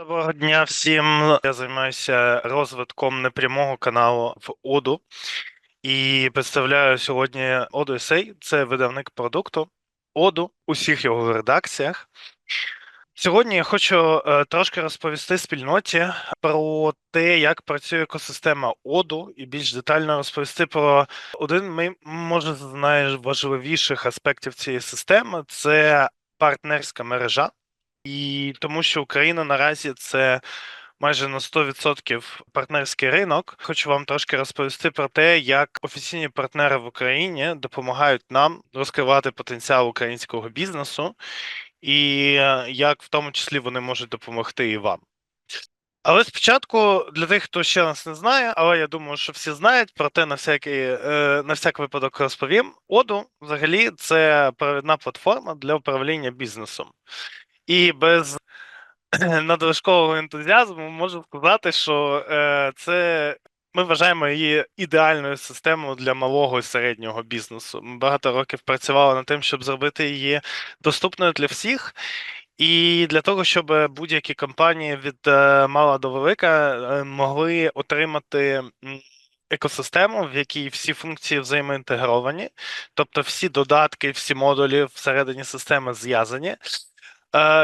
Доброго дня всім. Я займаюся розвитком непрямого каналу в Оду і представляю сьогодні Odu.SA. Це видавник продукту Оду у всіх його редакціях. Сьогодні я хочу е, трошки розповісти спільноті про те, як працює екосистема Оду, і більш детально розповісти про один може з найважливіших аспектів цієї системи це партнерська мережа. І тому, що Україна наразі це майже на 100% партнерський ринок. Хочу вам трошки розповісти про те, як офіційні партнери в Україні допомагають нам розкривати потенціал українського бізнесу, і е, як в тому числі вони можуть допомогти і вам. Але спочатку для тих, хто ще нас не знає, але я думаю, що всі знають, проте на всякий, е, на всяк випадок розповім. Оду взагалі це провідна платформа для управління бізнесом. І без надлишкового ентузіазму можу сказати, що е, це ми вважаємо її ідеальною системою для малого і середнього бізнесу. Ми багато років працювали над тим, щоб зробити її доступною для всіх. І для того, щоб будь-які компанії від е, мала до велика е, могли отримати екосистему, в якій всі функції взаємоінтегровані, тобто всі додатки, всі модулі всередині системи зв'язані,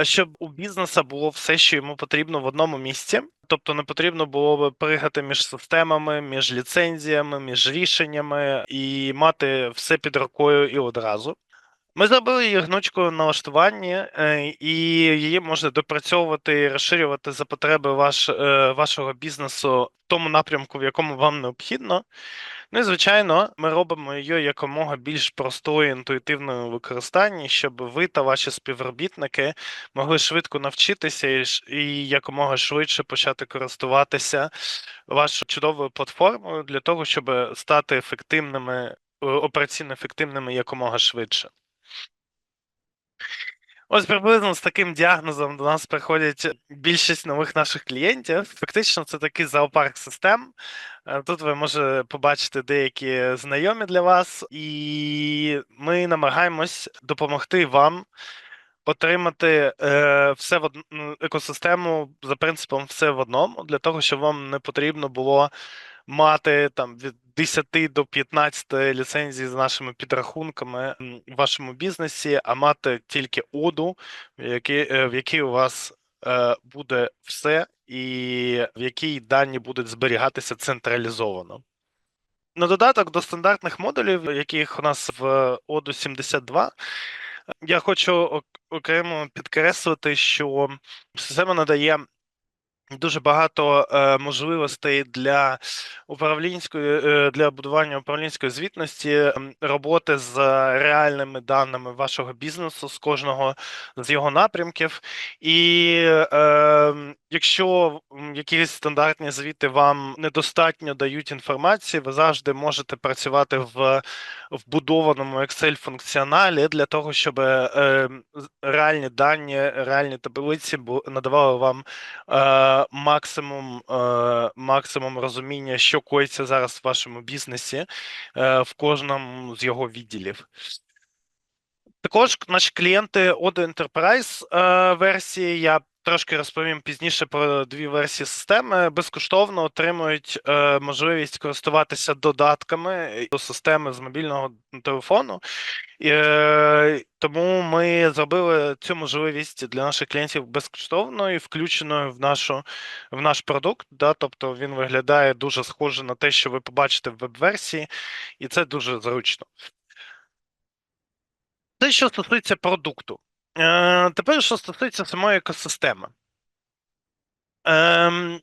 щоб у бізнеса було все, що йому потрібно в одному місці. Тобто не потрібно було би пригати між системами, між ліцензіями, між рішеннями і мати все під рукою і одразу. Ми зробили її гнучкою в налаштуванні, е, і її можна допрацьовувати і розширювати за потреби ваш, е, вашого бізнесу в тому напрямку, в якому вам необхідно. Ну і звичайно, ми робимо її якомога більш простою, інтуїтивною в використанні, щоб ви та ваші співробітники могли швидко навчитися і, і якомога швидше почати користуватися вашою чудовою платформою для того, щоб стати ефективними, е, операційно ефективними якомога швидше. Ось приблизно з таким діагнозом до нас приходять більшість нових наших клієнтів. Фактично, це такий зоопарк систем. Е, Тут ви можете побачити деякі знайомі для вас, і ми намагаємось допомогти вам отримати е, все в одну екосистему за принципом все в одному, для того, щоб вам не потрібно було мати там від 10 до 15 ліцензій з нашими підрахунками в вашому бізнесі, а мати тільки оду, в якій, е, в якій у вас е, буде все, і в якій дані будуть зберігатися централізовано. На додаток до стандартних модулів, яких у нас в Odo 72, я хочу окремо підкреслити, що система надає дуже багато е, можливостей для управлінської е, для будування управлінської звітності, роботи з реальними даними вашого бізнесу з кожного з його напрямків. І е, якщо якісь стандартні звіти вам недостатньо дають інформації, ви завжди можете працювати в вбудованому Excel функціоналі для того, щоб е, реальні дані, реальні таблиці надавали вам е, максимум, е, максимум розуміння, що коїться зараз в вашому бізнесі в кожному з його відділів. Також наші клієнти Odo Enterprise версії, я трошки розповім пізніше про дві версії системи, безкоштовно отримують е, можливість користуватися додатками до системи з мобільного телефону. Е, тому ми зробили цю можливість для наших клієнтів безкоштовною включеною в нашу в наш продукт. Да, тобто він виглядає дуже схоже на те, що ви побачите в веб-версії, і це дуже зручно. Це що стосується продукту. Е, тепер, що стосується самої екосистеми. Ем,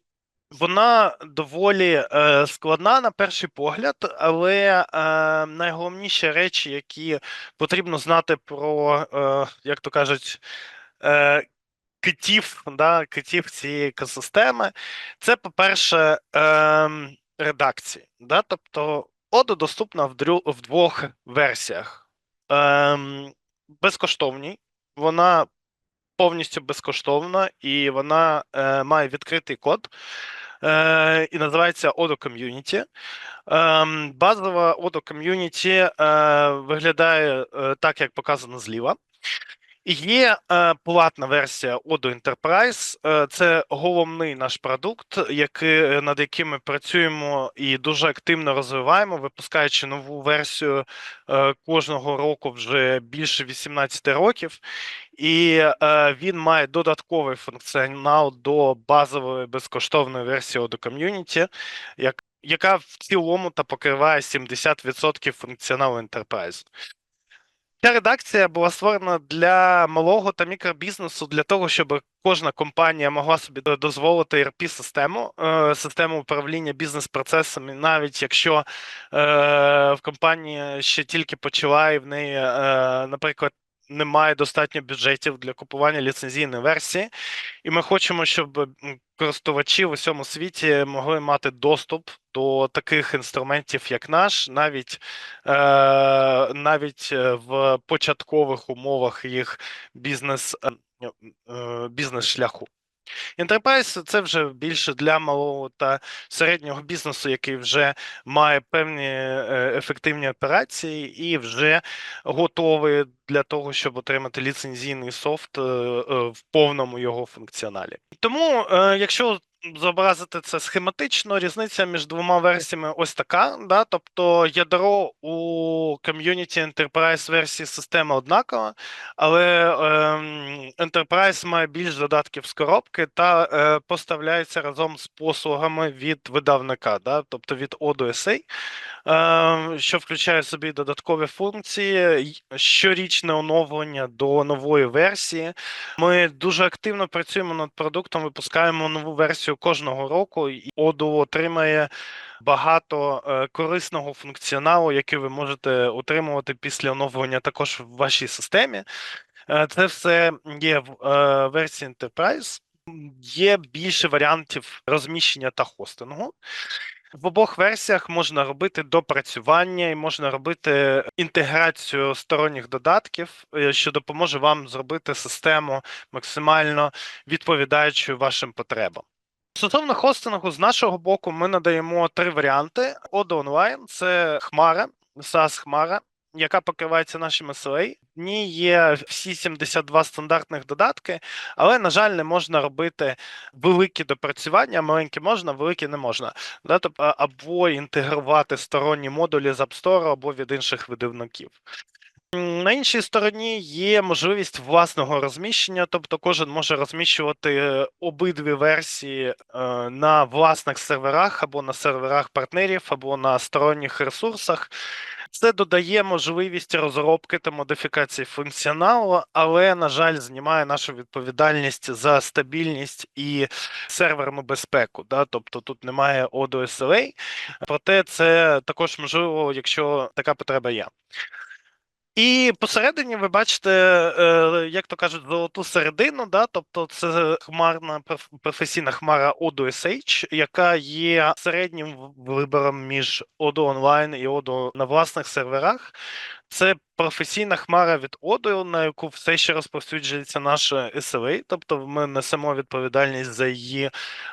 вона доволі е, складна на перший погляд, але е, найголовніші речі, які потрібно знати про, е, як то кажуть, е, китів, да, китів цієї екосистеми, це, по-перше, ем, редакції. Да? Тобто, Odo доступна в, дрю, в двох версіях. Ем, безкоштовній, вона повністю безкоштовна і вона е, має відкритий код. Е, і називається Odo Community. Ем, базова Odo Community е, виглядає е, так, як показано зліва. Є е, платна версія Odoo Enterprise. Е, це головний наш продукт, який, над яким ми працюємо і дуже активно розвиваємо, випускаючи нову версію е, кожного року вже більше 18 років. І е, він має додатковий функціонал до базової безкоштовної версії Odoo Community, як, яка в цілому та покриває 70% функціоналу Enterprise. Ця редакція була створена для малого та мікробізнесу для того, щоб кожна компанія могла собі дозволити erp систему е, систему управління бізнес-процесами, навіть якщо е, в компанії ще тільки почала і в неї, е, наприклад, немає достатньо бюджетів для купування ліцензійної версії, і ми хочемо, щоб користувачі в усьому світі могли мати доступ до таких інструментів, як наш, навіть е, навіть е, в початкових умовах їх бізнес е, бізнес шляху. Enterprise – це вже більше для малого та середнього бізнесу, який вже має певні ефективні операції і вже готовий для того, щоб отримати ліцензійний софт в повному його функціоналі. Тому, якщо зобразити це схематично. Різниця між двома версіями ось така. Да? Тобто ядро у Community Enterprise версії системи однакова, але е, Enterprise має більш додатків з коробки та е, поставляється разом з послугами від видавника, да? тобто від ODSA. Ем, що включає в собі додаткові функції, щорічне оновлення до нової версії. Ми дуже активно працюємо над продуктом, випускаємо нову версію кожного року, і Odoo отримає багато е, корисного функціоналу, який ви можете отримувати після оновлення також в вашій системі. Е, це все є в е, версії Enterprise. Є більше варіантів розміщення та хостингу. В обох версіях можна робити допрацювання і можна робити інтеграцію сторонніх додатків, е, що допоможе вам зробити систему максимально відповідаючою вашим потребам. Стосовно хостингу, з нашого боку, ми надаємо три варіанти: Odo онлайн – це Хмара, SaaS Хмара, яка покривається нашим SLA. В ній є всі 72 стандартних додатки, але, на жаль, не можна робити великі допрацювання, маленькі можна, великі не можна. Тобто, або інтегрувати сторонні модулі з App Store, або від інших видавників. На іншій стороні є можливість власного розміщення, тобто кожен може розміщувати обидві версії е, на власних серверах або на серверах партнерів, або на сторонніх ресурсах. Це додає можливість розробки та модифікації функціоналу, але, на жаль, знімає нашу відповідальність за стабільність і серверну безпеку. Да? Тобто тут немає ODO SLA, проте це також можливо, якщо така потреба є. І посередині ви бачите, е, як то кажуть, золоту середину, да? тобто це хмарна професійна хмара ODO яка є середнім вибором між Odo Online і Odo на власних серверах. Це професійна хмара від Odoo, на яку все ще розповсюджується наша SLA, тобто ми несемо відповідальність за її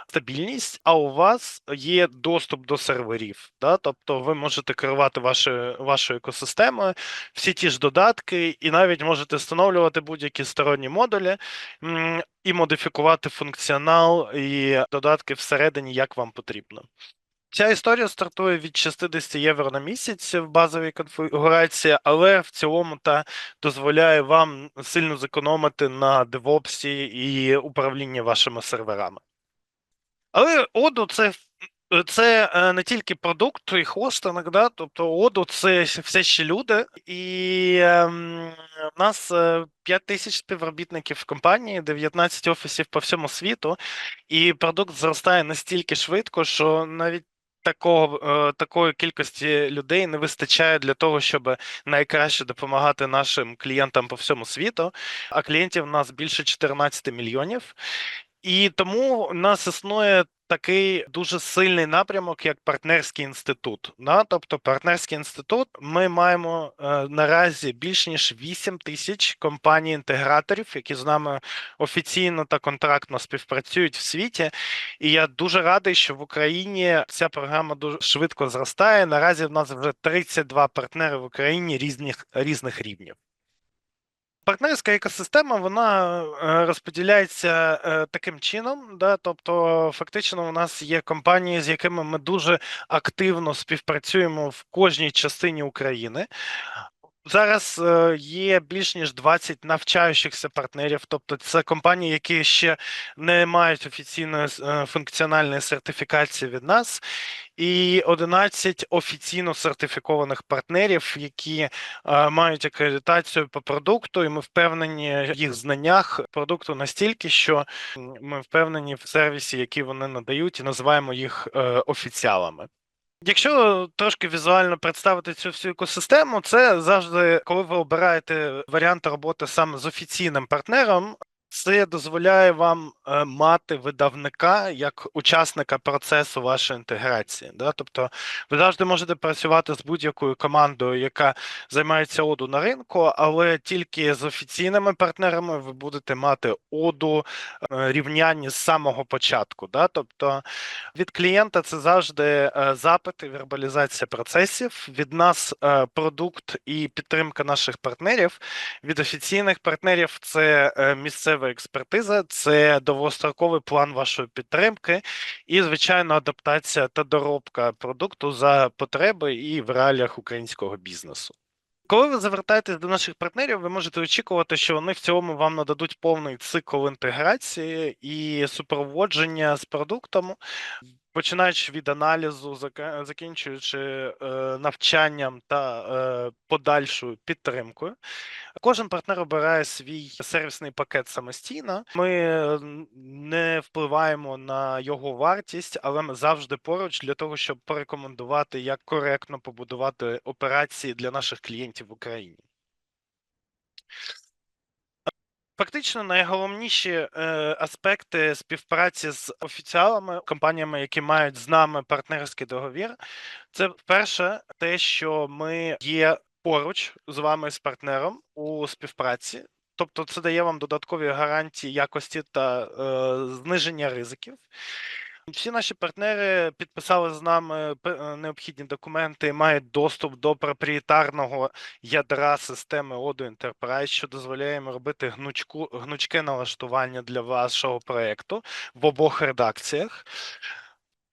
стабільність, а у вас є доступ до серверів. Да? Тобто ви можете керувати вашою вашою екосистемою, всі ті ж додатки, і навіть можете встановлювати будь-які сторонні модулі і модифікувати функціонал і додатки всередині, як вам потрібно. Ця історія стартує від 60 євро на місяць в базовій конфігурації, але в цілому та дозволяє вам сильно зекономити на девопсі і управлінні вашими серверами. Але Оду це це е, не тільки продукт і хостинг, да? тобто Оду це все ще люди, і ем, в нас 5 е, тисяч співробітників в компанії, 19 офісів по всьому світу, і продукт зростає настільки швидко, що навіть такого е, такої кількості людей не вистачає для того, щоб найкраще допомагати нашим клієнтам по всьому світу. А клієнтів у нас більше 14 мільйонів. І тому у нас існує такий дуже сильний напрямок, як партнерський інститут. Да? Тобто, партнерський інститут, ми маємо е, наразі більш ніж 8 тисяч компаній-інтеграторів, які з нами офіційно та контрактно співпрацюють в світі. І я дуже радий, що в Україні ця програма дуже швидко зростає. Наразі в нас вже 32 партнери в Україні різних різних рівнів. Партнерська екосистема вона е, розподіляється е, таким чином, да, тобто, фактично, у нас є компанії, з якими ми дуже активно співпрацюємо в кожній частині України. Зараз е, є більш ніж 20 навчаючихся партнерів, тобто це компанії, які ще не мають офіційної е, функціональної сертифікації від нас, і 11 офіційно сертифікованих партнерів, які е, мають акредитацію по продукту, і ми впевнені в їх знаннях продукту настільки, що ми впевнені в сервісі, який вони надають, і називаємо їх офіціалами. Якщо трошки візуально представити цю всю екосистему, це завжди, коли ви обираєте варіант роботи саме з офіційним партнером, це дозволяє вам е, мати видавника як учасника процесу вашої інтеграції. Да? Тобто ви завжди можете працювати з будь-якою командою, яка займається оду на ринку, але тільки з офіційними партнерами ви будете мати оду е, рівняння з самого початку. Да? Тобто від клієнта це завжди е, запити, вербалізація процесів. Від нас продукт і підтримка наших партнерів. Від офіційних партнерів це місцеві фахова експертиза, це довгостроковий план вашої підтримки і, звичайно, адаптація та доробка продукту за потреби і в реаліях українського бізнесу. Коли ви звертаєтесь до наших партнерів, ви можете очікувати, що вони в цілому вам нададуть повний цикл інтеграції і супроводження з продуктом, починаючи від аналізу, закінчуючи е, навчанням та е, подальшою підтримкою. Кожен партнер обирає свій сервісний пакет самостійно. Ми не впливаємо на його вартість, але ми завжди поруч для того, щоб порекомендувати, як коректно побудувати операції для наших клієнтів в Україні. Фактично найголовніші е, аспекти співпраці з офіціалами, компаніями, які мають з нами партнерський договір, це перше, те, що ми є поруч з вами з партнером у співпраці. Тобто, це дає вам додаткові гарантії якості та е, зниження ризиків. Всі наші партнери підписали з нами е, необхідні документи, мають доступ до проприєтарного ядра системи Odoo Enterprise, що дозволяє їм робити гнучку, гнучке налаштування для вашого проєкту в обох редакціях.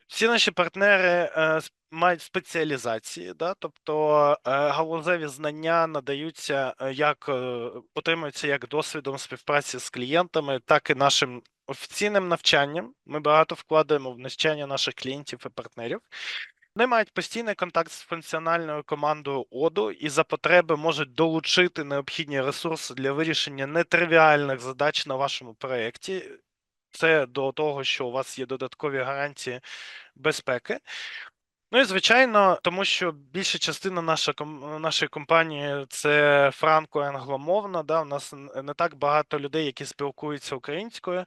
Всі наші партнери е, мають спеціалізації, да, тобто е, галузеві знання надаються е, як е, отримуються як досвідом співпраці з клієнтами, так і нашим офіційним навчанням. Ми багато вкладаємо в навчання наших клієнтів і партнерів. Вони мають постійний контакт з функціональною командою ОДУ і за потреби можуть долучити необхідні ресурси для вирішення нетривіальних задач на вашому проєкті. Це до того, що у вас є додаткові гарантії безпеки. Ну і звичайно, тому що більша частина нашої компанії це франко-англомовна. Да? У нас не так багато людей, які спілкуються українською.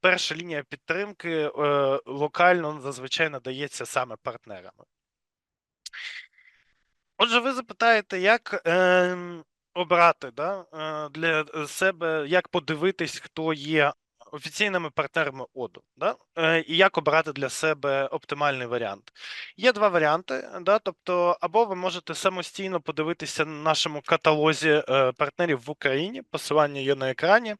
Перша лінія підтримки е, локально зазвичай надається саме партнерами. Отже, ви запитаєте, як е, обрати да, е, для себе, як подивитись, хто є офіційними партнерами ОДУ, да? Е, і як обрати для себе оптимальний варіант. Є два варіанти, да? тобто, або ви можете самостійно подивитися на нашому каталозі е, партнерів в Україні, посилання є на екрані.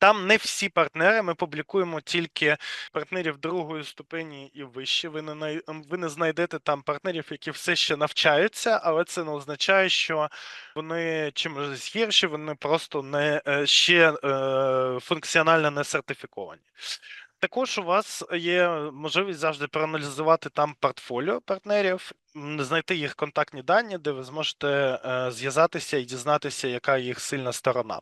Там не всі партнери. Ми публікуємо тільки партнерів другої ступені і вище. Ви не ви не знайдете там партнерів, які все ще навчаються, але це не означає, що вони чимось гірші, вони просто не е, ще е, функціонально не сертифіковані. Також у вас є можливість завжди проаналізувати там портфоліо партнерів, знайти їх контактні дані, де ви зможете е, зв'язатися і дізнатися, яка їх сильна сторона.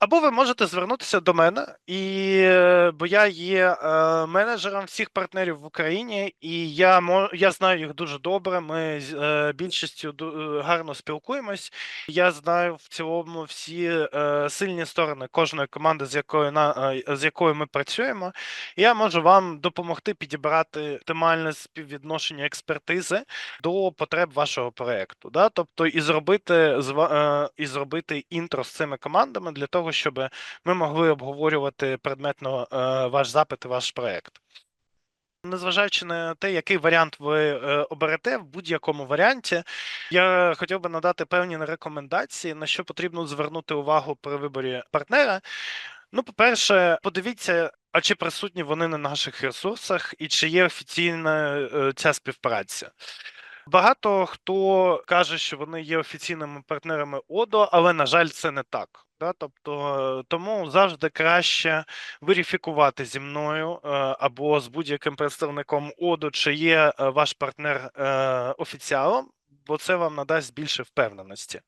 Або ви можете звернутися до мене, і е, бо я є е, менеджером всіх партнерів в Україні, і я я знаю їх дуже добре. Ми з е, більшістю е, гарно спілкуємось. Я знаю в цілому всі е, сильні сторони кожної команди, з якою на е, з якою ми працюємо. І я можу вам допомогти підібрати оптимальне співвідношення експертизи до потреб вашого проекту. Да? Тобто і зробити е, і зробити інтро з цими командами для того того, щоб ми могли обговорювати предметно е, ваш запит і ваш проект. Незважаючи на те, який варіант ви е, оберете в будь-якому варіанті, я хотів би надати певні рекомендації, на що потрібно звернути увагу при виборі партнера. Ну, по-перше, подивіться, а чи присутні вони на наших ресурсах, і чи є офіційна е, ця співпраця. Багато хто каже, що вони є офіційними партнерами ОДО, але на жаль, це не так. Да? Тобто, е, тому завжди краще верифікувати зі мною е, або з будь-яким представником ОДО, чи є е, ваш партнер офіціалом, бо це вам надасть більше впевненості.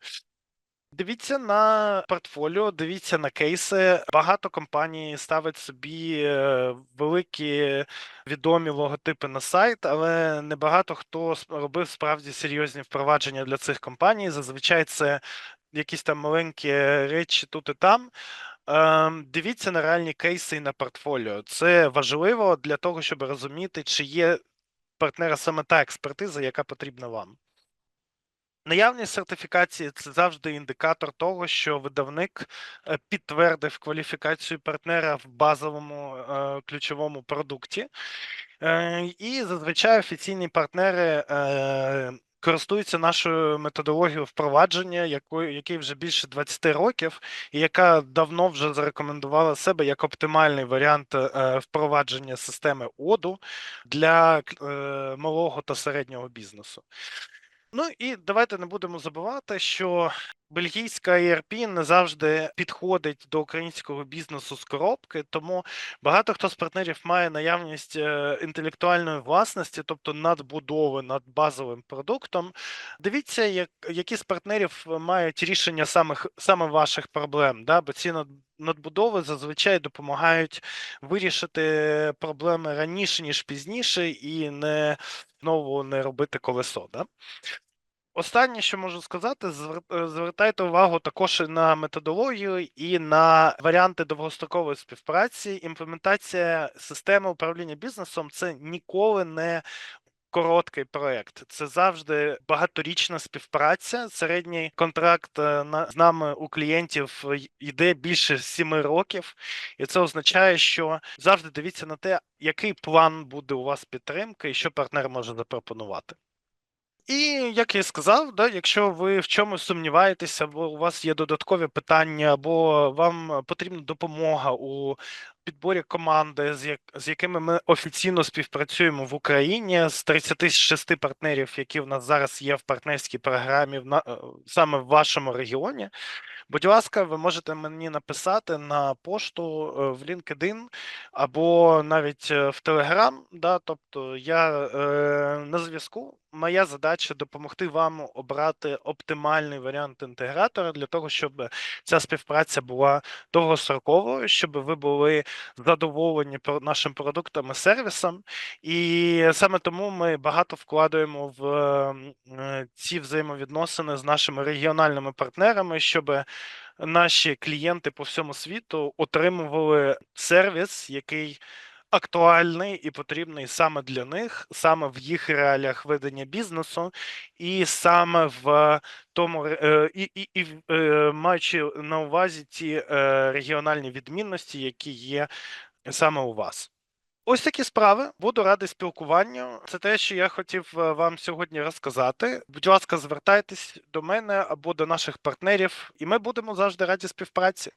Дивіться на портфоліо, дивіться на кейси. Багато компаній ставить собі е, великі відомі логотипи на сайт, але небагато хто робив справді серйозні впровадження для цих компаній. Зазвичай це якісь там маленькі речі тут і там. Ем, Дивіться на реальні кейси і на портфоліо. Це важливо для того, щоб розуміти, чи є партнера саме та експертиза, яка потрібна вам. Наявність сертифікації це завжди індикатор того, що видавник е, підтвердив кваліфікацію партнера в базовому е, ключовому продукті. Е, І зазвичай офіційні партнери користуються нашою методологією впровадження, якої який вже більше 20 років, і яка давно вже зарекомендувала себе як оптимальний варіант впровадження системи ОДУ для малого та середнього бізнесу. Ну і давайте не будемо забувати, що бельгійська ERP не завжди підходить до українського бізнесу з коробки, тому багато хто з партнерів має наявність е, інтелектуальної власності, тобто надбудови над базовим продуктом. Дивіться, як, які з партнерів мають рішення самих саме ваших проблем, да? бо ці над- надбудови зазвичай допомагають вирішити проблеми раніше, ніж пізніше, і не знову не робити колесо. Да? Останнє, що можу сказати, е, звертайте увагу також на методологію і на варіанти довгострокової співпраці. Імплементація системи управління бізнесом це ніколи не короткий проект. Це завжди багаторічна співпраця. Середній контракт е, на з нами у клієнтів йде більше сіми років, і це означає, що завжди дивіться на те, який план буде у вас підтримки і що партнер може запропонувати. І як я сказав, да, якщо ви в чомусь сумніваєтеся, або у вас є додаткові питання, або вам потрібна допомога у підборі команди, з, як, з якими ми офіційно співпрацюємо в Україні, з 36 партнерів, які в нас зараз є в партнерській програмі в на, е, саме в вашому регіоні. Будь ласка, ви можете мені написати на пошту е, в LinkedIn або навіть е, в Telegram. Да, тобто я е, на зв'язку. Моя задача допомогти вам обрати оптимальний варіант інтегратора для того, щоб ця співпраця була довгостроковою, щоб ви були задоволені нашим продуктом і сервісом. І саме тому ми багато вкладаємо в е, ці взаємовідносини з нашими регіональними партнерами, щоб наші клієнти по всьому світу отримували сервіс, який актуальний і потрібний саме для них, саме в їх реаліях ведення бізнесу, і саме в тому е, і, і, і е, маючи на увазі ті е, регіональні відмінності, які є саме у вас. Ось такі справи. Буду радий спілкуванню. Це те, що я хотів е, вам сьогодні розказати. Будь ласка, звертайтесь до мене або до наших партнерів, і ми будемо завжди раді співпраці.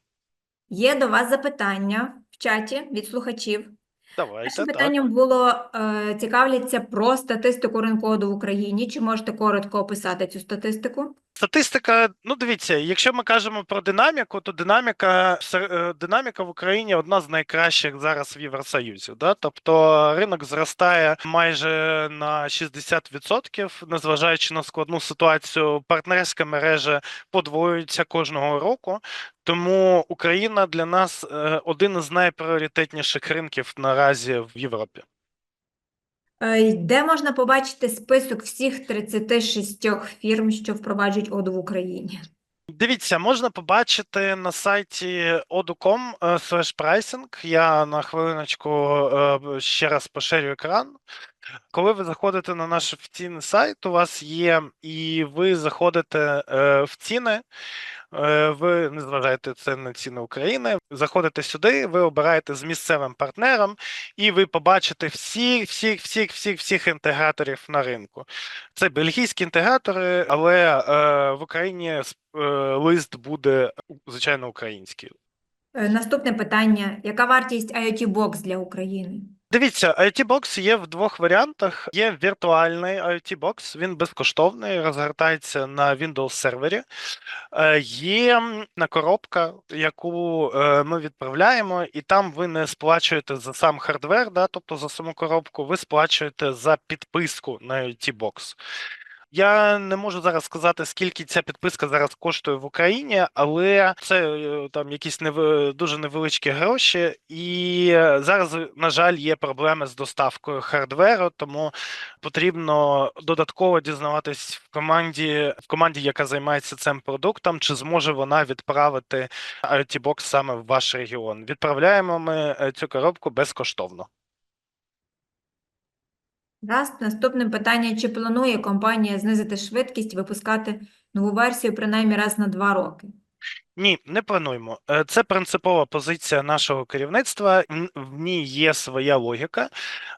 Є до вас запитання в чаті від слухачів. Давайте Першим так. питанням було, е, цікавляться про статистику ринку в Україні. Чи можете коротко описати цю статистику? Статистика, ну дивіться, якщо ми кажемо про динаміку, то динаміка е, динаміка в Україні одна з найкращих зараз в Євросоюзі. Да? Тобто ринок зростає майже на 60%, незважаючи на складну ситуацію. Партнерська мережа подвоюється кожного року. Тому Україна для нас е, один із найпріоритетніших ринків наразі в Європі. Е, Де можна побачити список всіх 36 фірм, що впроваджують ОДУ в Україні? Дивіться, можна побачити на сайті odu.com slash pricing. Я на хвилиночку е, ще раз поширю екран. Коли ви заходите на наш офіційний сайт, у вас є, і ви заходите е, в ціни. е, Ви не зважаєте це на ціни України. Заходите сюди, ви обираєте з місцевим партнером, і ви побачите всіх, всіх, всіх, всіх, всіх інтеграторів на ринку. Це бельгійські інтегратори, але е, в Україні е, лист буде звичайно український. Е, Наступне питання: яка вартість IoT Box для України? Дивіться, IoT Box є в двох варіантах. Є віртуальний IoT Box, він безкоштовний, розгортається на Windows сервері. Е, Є на коробка, яку е, ми відправляємо, і там ви не сплачуєте за сам хардвер, да, тобто за саму коробку, ви сплачуєте за підписку на IoT Box. Я не можу зараз сказати, скільки ця підписка зараз коштує в Україні, але це е, там якісь неви- дуже невеличкі гроші, і е, зараз, на жаль, є проблеми з доставкою хардверу, тому потрібно додатково дізнаватись в команді, в команді, яка займається цим продуктом, чи зможе вона відправити Box саме в ваш регіон. Відправляємо ми е, цю коробку безкоштовно. Раз. Наступне питання: чи планує компанія знизити швидкість, випускати нову версію принаймні раз на два роки? Ні, не плануємо. Е, Це принципова позиція нашого керівництва. В ній є своя логіка.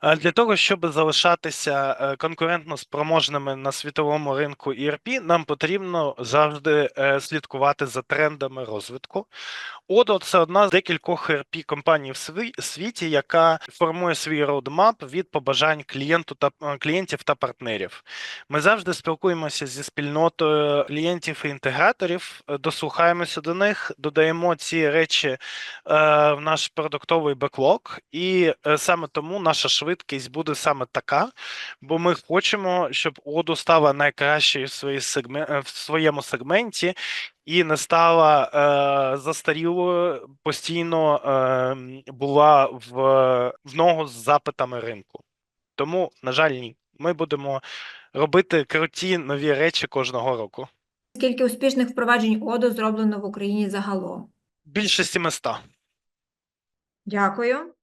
Е, Для того, щоб залишатися е, конкурентно спроможними на світовому ринку ERP, нам потрібно завжди слідкувати за трендами розвитку. Odoo – це одна з декількох ERP компаній в світі, яка формує свій роудмап від побажань клієнту та клієнтів та партнерів. Ми завжди спілкуємося зі спільнотою клієнтів і інтеграторів, дослухаємося до них, додаємо ці речі е, в наш продуктовий беклог, і е, саме тому наша швидкість буде саме така, бо ми хочемо, щоб Odoo стала найкращою в, своїй сегме- е, в своєму сегменті і не стала е, застарілою, постійно е, була в, в ногу з запитами ринку. Тому, на жаль, ні. Ми будемо робити круті нові речі кожного року. Скільки успішних впроваджень ОДО зроблено в Україні загалом? Більше 700. Дякую.